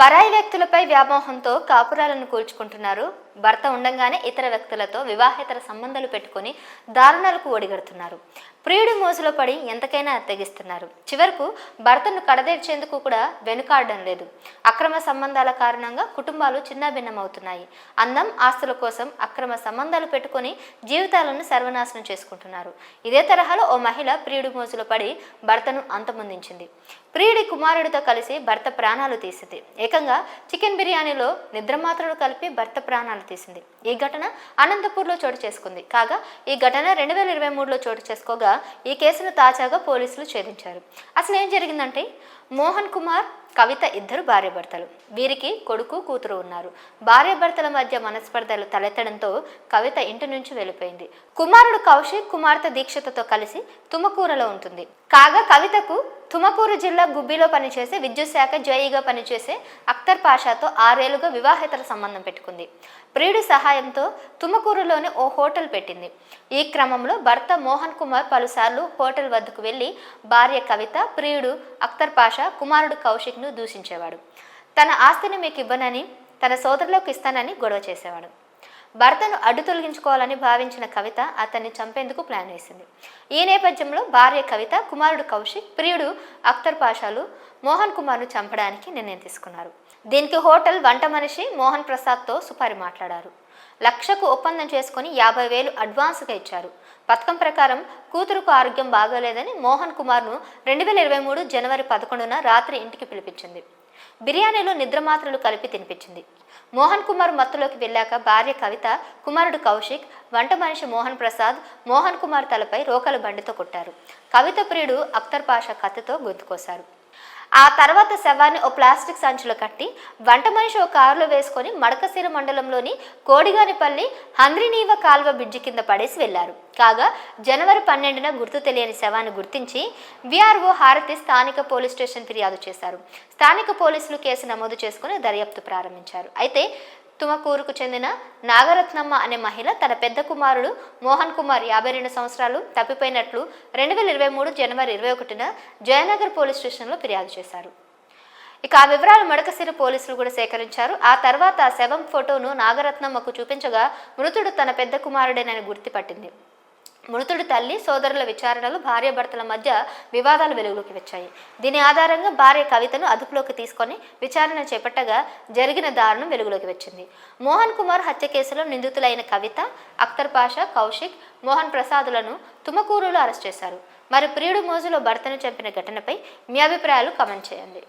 పరాయి వ్యక్తులపై వ్యామోహంతో కాపురాలను కూల్చుకుంటున్నారు. భర్త ఉండగానే ఇతర వ్యక్తులతో వివాహేతర సంబంధాలు పెట్టుకొని దారుణాలకు ఒడిగడుతున్నారు. ప్రియుడి మోసలో పడి ఎంతకైనా తెగిస్తున్నారు. చివరకు భర్తను కడదేర్చేందుకు కూడా వెనుకాడడం లేదు. అక్రమ సంబంధాల కారణంగా కుటుంబాలు చిన్నాభిన్నమవుతున్నాయి. అందం ఆస్తుల కోసం అక్రమ సంబంధాలు పెట్టుకొని జీవితాలను సర్వనాశనం చేసుకుంటున్నారు. ఇదే తరహాలో ఓ మహిళ ప్రియుడి మోజులో పడి భర్తను అంతమొందించింది. ప్రియుడి కుమారుడితో కలిసి భర్త ప్రాణాలు తీసింది. ఏకంగా చికెన్ బిర్యానీలో నిద్రమాత్రలు కలిపి భర్త ప్రాణాలు తీసింది. ఈ ఘటన అనంతపూర్లో చోటు చేసుకుంది. కాగా ఈ ఘటన రెండు వేల ఇరవై మూడులో చోటు చేసుకోగా ఈ కేసును తాజాగా పోలీసులు ఛేదించారు. అసలు ఏం జరిగిందంటే మోహన్ కుమార్ కవిత ఇద్దరు భార్యాభర్తలు. వీరికి కొడుకు కూతురు ఉన్నారు. భార్యాభర్తల మధ్య మనస్పర్ధలు తలెత్తడంతో కవిత ఇంటి నుంచి వెళ్ళిపోయింది. కుమారుడు కౌశిక్ కుమార్తె దీక్షతతో కలిసి తుమకూరులో ఉంటుంది. కాగా కవితకు తుమకూరు జిల్లా గుబ్బిలో పనిచేసే విద్యుత్ శాఖ జేఈగా పనిచేసే అఖ్తర్ పాషాతో ఆరేళ్ళుగా వివాహేతర సంబంధం పెట్టుకుంది. ప్రియుడి సహాయంతో తుమకూరులోని ఓ హోటల్ పెట్టింది. ఈ క్రమంలో భర్త మోహన్ కుమార్ పలుసార్లు హోటల్ వద్దకు వెళ్ళి భార్య కవిత ప్రియుడు అఖ్తర్ పాషా కుమారుడు కౌశిక్ను దూషించేవాడు. తన ఆస్తిని మీకు ఇవ్వనని తన సోదరులకు ఇస్తానని గొడవ చేసేవాడు. భర్తను అడ్డు తొలగించుకోవాలని భావించిన కవిత అతన్ని చంపేందుకు ప్లాన్ వేసింది. ఈ నేపథ్యంలో భార్య కవిత కుమారుడు కౌశిక్ ప్రియుడు అఖ్తర్ పాషాలు మోహన్ కుమార్ను చంపడానికి నిర్ణయం తీసుకున్నారు. దీనికి హోటల్ వంట మనిషి మోహన్ ప్రసాద్తో సుపారి మాట్లాడారు. లక్షకు ఒప్పందం చేసుకుని యాభై వేలు అడ్వాన్స్గా ఇచ్చారు. పథకం ప్రకారం కూతురుకు ఆరోగ్యం బాగోలేదని మోహన్ కుమార్ను రెండు వేల ఇరవై మూడు జనవరి పదకొండున రాత్రి ఇంటికి పిలిపించింది. బిర్యానీలో నిద్ర మాత్రలు కలిపి తినిపించింది. మోహన్ కుమార్ మత్తులోకి వెళ్ళాక భార్య కవిత కుమారుడు కౌశిక్ వంట మనిషి మోహన్ ప్రసాద్ మోహన్ కుమార్ తలపై రోకల బండితో కొట్టారు. కవిత ప్రియుడు అఖ్తర్ పాషా కత్తితో గొంతుకోశారు ఆ తర్వాత శవాన్ని ఓ ప్లాస్టిక్ సంచిలో కట్టి వంట మనిషి ఓ కారులో వేసుకొని మడకశీర మండలంలోని కోడిగానిపల్లి హంద్రినీవ కాల్వ బ్రిడ్జి కింద పడేసి వెళ్ళారు కాగా జనవరి పన్నెండున గుర్తు తెలియని శవాన్ని గుర్తించి విఆర్ఓ హారతి స్థానిక పోలీస్ స్టేషన్ ఫిర్యాదు చేశారు. స్థానిక పోలీసులు కేసు నమోదు చేసుకుని దర్యాప్తు ప్రారంభించారు. అయితే తుమకూరుకు చెందిన నాగరత్నమ్మ అనే మహిళ తన పెద్ద కుమారుడు మోహన్ కుమార్ యాభై రెండు సంవత్సరాలు తప్పిపోయినట్లు రెండు వేల ఇరవై మూడు జనవరి ఇరవై ఒకటిన జయనగర్ పోలీస్ స్టేషన్లో ఫిర్యాదు చేశారు. ఇక ఆ వివరాలు మడకసిరి పోలీసులు కూడా సేకరించారు. ఆ తర్వాత శవం ఫోటోను నాగరత్నమ్మకు చూపించగా మృతుడు తన పెద్ద కుమారుడేనని గుర్తుపట్టింది. మృతుడి తల్లి సోదరుల విచారణలు భార్యాభర్తల మధ్య వివాదాలు వెలుగులోకి వచ్చాయి. దీని ఆధారంగా భార్య కవితను అదుపులోకి తీసుకొని విచారణ చేపట్టగా జరిగిన దారుణం వెలుగులోకి వచ్చింది. మోహన్ కుమార్ హత్య కేసులో నిందితులైన కవిత అఖ్తర్ పాషా కౌశిక్ మోహన్ ప్రసాదులను తుమకూరులో అరెస్ట్ చేశారు. మరి ప్రియుడు మోజులో భర్తను చంపిన ఘటనపై మీ అభిప్రాయాలు కమెంట్ చేయండి.